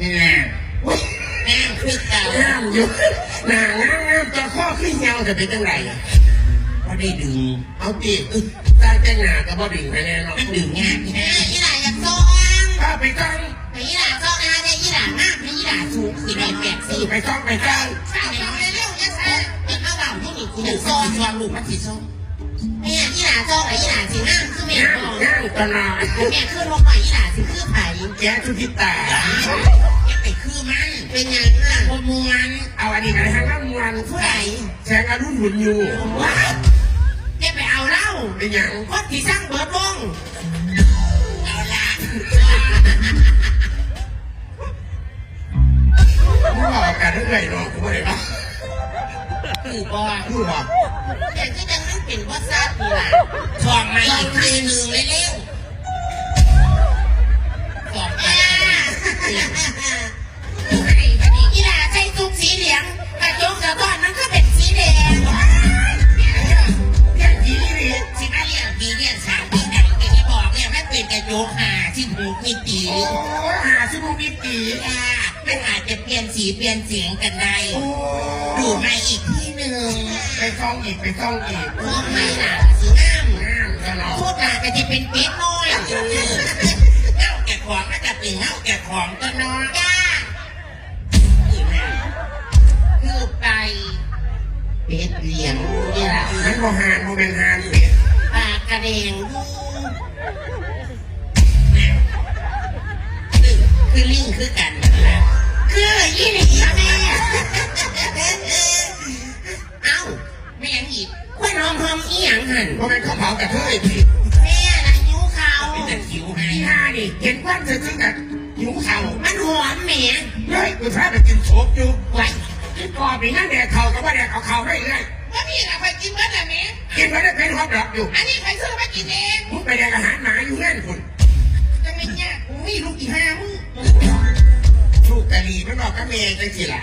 นี่แน่คือเก่าห้ามอยู่หนางามงามจะข้อขึ้นเงาจะเป็นจังไรพอได้ดึง เอาตีตาแต่งหน้าก็บ่ดึงไปแน่นาะมันดึงยากแค่ยี่หล่าอยากโซ่อังถ้าไปจ้องแต่ยี่หล่าโซ่อาเนี่ยยี่หล่ามากไม่ยี่หล่าสูงคือได้แปดสิบไปจ้องไปจ้องข้าวเขาเร็วๆจะใส่เป็นข้าวเบาที่นี่กูอโซ่อนชวนลูกมันสิส้มแม่ย หล่าโซ่ไอ้ยี่หล่าสิงามคือแม่งามบอกงามตลอดแม่ขึ้นลงไปยี่หล่าสิคือไผ่แกทุทิตาแกไปคือมันเป็นยังไงบนมวนเอาอันนี้กันทางน้ำมันผู้ใดแสงอรุณหุ่นอยู่แกไปเอาเหล้าเป็นอย่างคนที่สร้างเบิร์ดวงเอาละมึงบอกกันเรื่อยเนาะกูไม่ได้ปะคือบ่มึงบอก แต่ที่ยังไม่เป็นวัดซาดนี่ล่ะทองมาอีกทีหนึ่งเร็วๆทองมายี่หล่าใส่ซุปสีเหลืองกระจกกระก้อนมันก็เป็นสีแดงแค่ทีนี่สิมาเรียนปีเรียนสามปีไหนแกจะบอกเนี่ยมันเป็นกระโจกหาที่หูมิติหาซิมูมิตีอ่ามันอาจจะเปลี่ยนสีเปลี่ยนเสียงกันได้โอ้ดูมาอีกที่หนึ่งไปซ่องอีกไปซ่องอีกพวกไม่ล่ะสีน้ำงามตลอดพูดมาก็จะเป็นเป็ดน้อยเออเง่าแก่ของก็จะเป็นเง่าแก่ของก็น้อยจ้าอีแม่คือไปเป็ดเหลียงนี่ล่ะมันบ่หานบ่เป็นหานเป็ดปากกระเดงดูคือลิงคือกันนั่นแหละคือยี่ มอีหยังหันบ่เป็นข้าวเผากระเทยพี่แม่นะนิ้วเขาเป็นแต่คิวให้นี่ฮานี่เห็นควันจะซึ้งกันหิวเข่ามันหอมแหมเฮ้ยกูพาไปกินโฉบอยู่ไว้กินกอบนี่นั่นแดกเข่ากับว่าแดกเอาเข่าได้เลยว่าพี่น่ะไปกินเมื่อไหร่แม่กินมาได้เป็นฮอตดอกอยู่อันนี้ใครซื้อมากินเองมึงไปแดกอาหารหมาอยู่นั่นคุณจะไม่ยากกูมีลูกกี่ห้ามึงลูกกะลีมันบอกกับเมย์จังสิล่ะ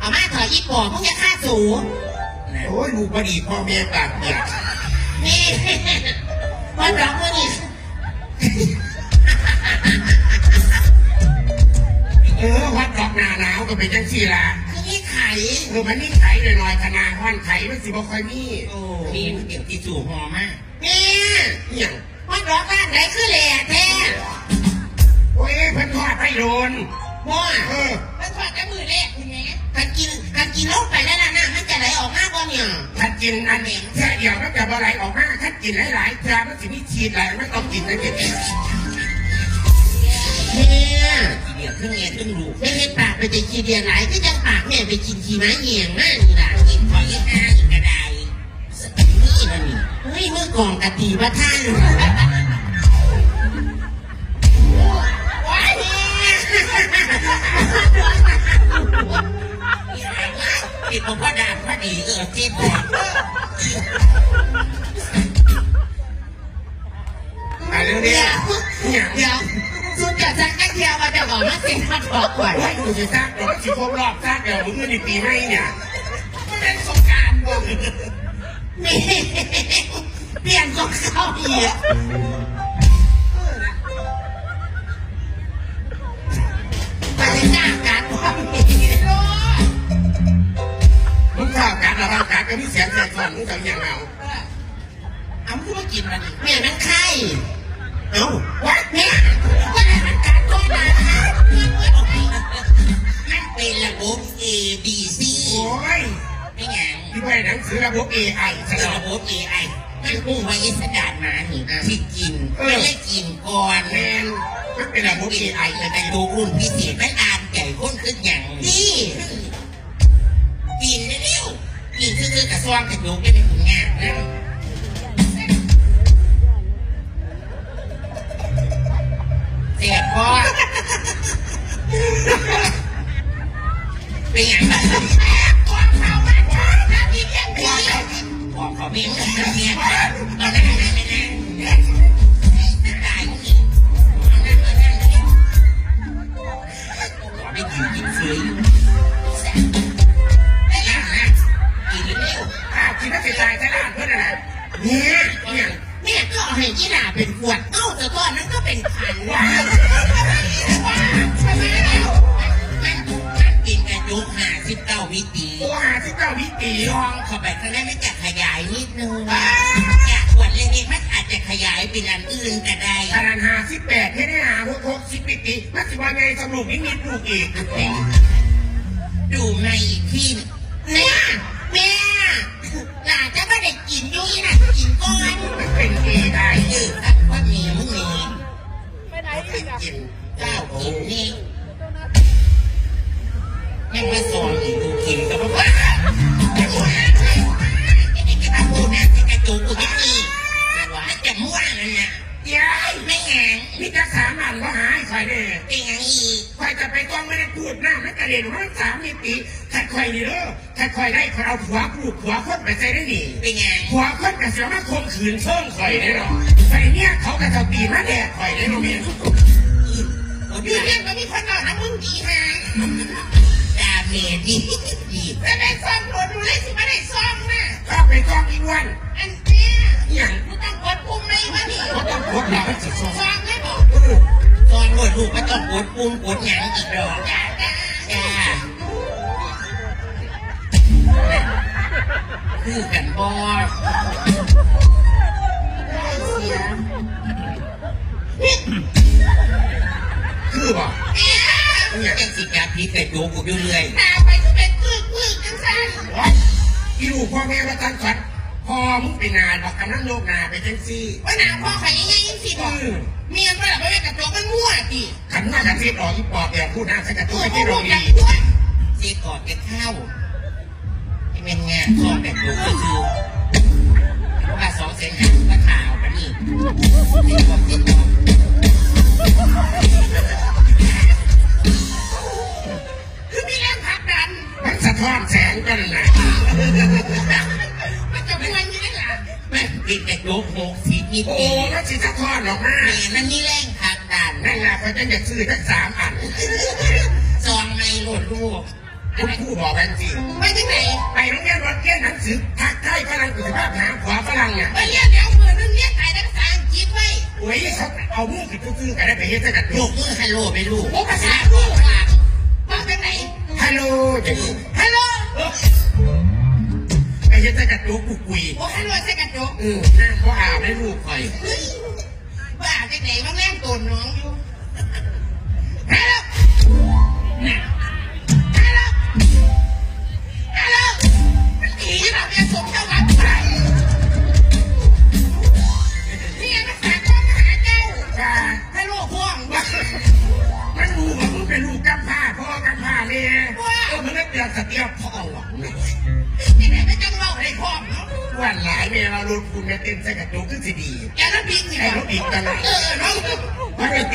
เอามาถอยอีปอบมึงจะฆ่าสูโอ้ยลูกบดีพ่อแม่ปากเปียก นี่วันร้องมื่อนี้เออวัดดอกหนาหนาวก็เป็นจังสิล่ะคือนี่ไข่เออมันนี่ไข่หน่อยๆขนาดห้อนไข่มันสิบ่ค่อยมีโอ้มีเก็บที่สู่หอมากเนี่ยอหย่างวันร้องบ้านไหนคือแหล่แท้โอ้ยเพิ่นทอดไปโดนบ่เออมันถอดกับมือแรกคุณแม่กันกินกันกินลงไปแล้วนะน้ำมันจะไหลออกมาบ่เนี่ยถ้ากินอันนี้แค่ เดียวมันจะบ่ไหลออกมาถ้ากินหลายๆเทื่อมันสิมีฉีดไหลมันต้องกินนะเด็กเนี่ยเดียวเครื่องเงียเครื่องลูไม่ให้ปากไปจะกินเดียนไหลก็จังปากแม่ไปกินขี้ม้าเหยียงมากนี่ล่ะกินพอยี่ห้าอีกกระไดนี่นั่นี่เฮ้ยเมื่อกองกะตีว่าท่านว้าย แม่ติดของพ่าพอดีเออเจ็บบอกอันนี้เนี่ยเนี่ยเดี๋ยวสุดจะสักกันเดียวมาจะบอกว่าสิ่งมาถอดก่อนไว้กูจะสร้างเดอกสิครบรอบสร้างเดี๋ยวมึงเงินปีให้เนี่ยมันเป็นสงการบ่นี่เปลี่ยนกองเข้าอีก กัดระวังกัดก็มีเสียงแสบซ้อนมึงทำยังเอาเอาพูดว่ากินมันนี่แม่มันไข่เอ้าวัดแม่ว่ามันการตัวนะมันเป็นระบบ A B C โอ้ยไม่ไงที่ไปหนังสือระบบ AI สเป็นลับระบบ AI มันพุ่งไว้อิสดานมานี่ที่กินไม่ได้กินก่อนแมนมันเป็นระบบ AI แต่แต่ดูรุ่นพิเศษมันอ่านใหญ่ก้นขึ้นอย่างนี้ ซื่อๆกับซองกับโยกได้เป็นผลงานนั่นเสียพอเป็นอย่างไรตัวเขามาจ้านะพี่เพียงพี่บอกเขาไม่รู้เเนี่ยเนี่ยแม่ก็เอาให้ยีหลาเป็นขวดเอ้าแต่ก้อนนั้นก็เป็นพันว้าวว้าวใช่ไหมแล้วมันมันกินกระจุห้าสิบเก้าวิตีตัวหาสิบเก้าวิตีลองเข้าไปข้างในไม่จะขยายนิดนึงจากขวดเล็กๆมันอาจจะขยายเป็นอันอื่นก็ได้ขนาดหาสิบแปดแค่ได้หาหกหกสิบวิตีมันสิว่าไงสรุปไม่มีถูกอีกดูในอีที่เนี่ย กินเจ้ากินนี่ยังมาสอนอีกดูกินก็บอกว่าจะพูดนะจะพูนะจะกระจุกกูที่นี่ว่าจะมั่วนั่นน่ะยายไม่แหงนี่จะสามอันก็หายใครเด้เป็นยังอีกใครจะไปต้องไม่ได้พูดหน้าไม่กระเด็นว่าสามมิติถ้าใครนี่เด้อถ้าใครได้เขาเอาผัวพูดผัวคนไปใส่ได้หนิเป็นยังผัวคนกับเสียมาคมขืนเชิงข่อยได้หรอใส่เนี่ยเขากับเขาตีมาแดดข่อยได้หรอเมีย อยู่เรื่องก็มีคนนอนนะมึงดีฮะดาเมจดีดีจะได้ซ่อมรถดูเลยสิไม่ได้ซ่อมนะก็ไปต้องอีกวันอันเนี้ยอย่างกูต้องกดปุ่มไหมวะนี่เขาต้องพดเราให้สิสองซ่อมได้บอกตอนหมดลูกก็ต้องกดปุ่มกดหยังอีกดอกจ้าจ้าจ้าคือกันบอสเสียือบ่เนี่ยเนี่ยจังสิจับพีแต่โจกูอยู่เรื่อยตาไปก็เป็นกึกกึกจังสันอีลูกพ่อแม่ว่าตั้งฝันพ่อมึงไปนานบอกกำลังโลกนาไปจังซี่ว่านาพ่อใครยังไงยังสิบอกเมียมันแบบไม่กระจกมันมั่วดิขันมากันเสียออกอีปอบแบบพูดหน้าใสักระตัตุ้วยที่โรพูงดดีอย่างด้วยเสียก่อนจะเข้าที่เป็นงานสอนแต่โจก็คือว่าสองเสียงหักก็ข่าวกันนี่เสียก่อนเสียก่อน ท้อนแสงกันนะมันจะมวยอยังไงล่ะแม่กินแต่โจกหกสีนี่โอ้ตีมันสิสะท้อนออกมาแม่นั่นนี่แรงทางดันนั่นแหละเขาจะอยากซื้อทั้งสามอันซองในโหลดลูกคุณครูบอกกันสิไปที่ไหนไปโรงเรียนวัดเกี้ยนหนังสือทักใกล้ฝรั่งกุศลภาพหาขวาฝรั่งเนี่ยไปเรียนเดี๋ยวมือนึงเรียนไทยได้ภาษาอังกฤษไว้โอ้ยเขาเอามือปิดซื่อๆกันได้ไปเฮ็ดสักกระยตุกกมือฮัลโหลไปลูกโอ้ภาษาลูกหล ฮัลโหลจะดูฮัลโหลไปเฮ็ดสักกระตุกกูกุยโอ้ฮัลโหลใส่กระจกเออนั่งเขาอาบให้ลูกคอยเฮ้ยบ้าจังไหนว่าแรงตัวน้องอยู่ เออมันก็เตือนสเตียพ่อหวังที่ไหนไม่จังเล่าให้พ่อมเนาะวันหลายแม่เราลดคุณแม่เต็มสักกระตุกขึ้นสิดีแกน้ำพริกนี่ไอ้เหรรอถอีกตลยเออเนาะมันจะ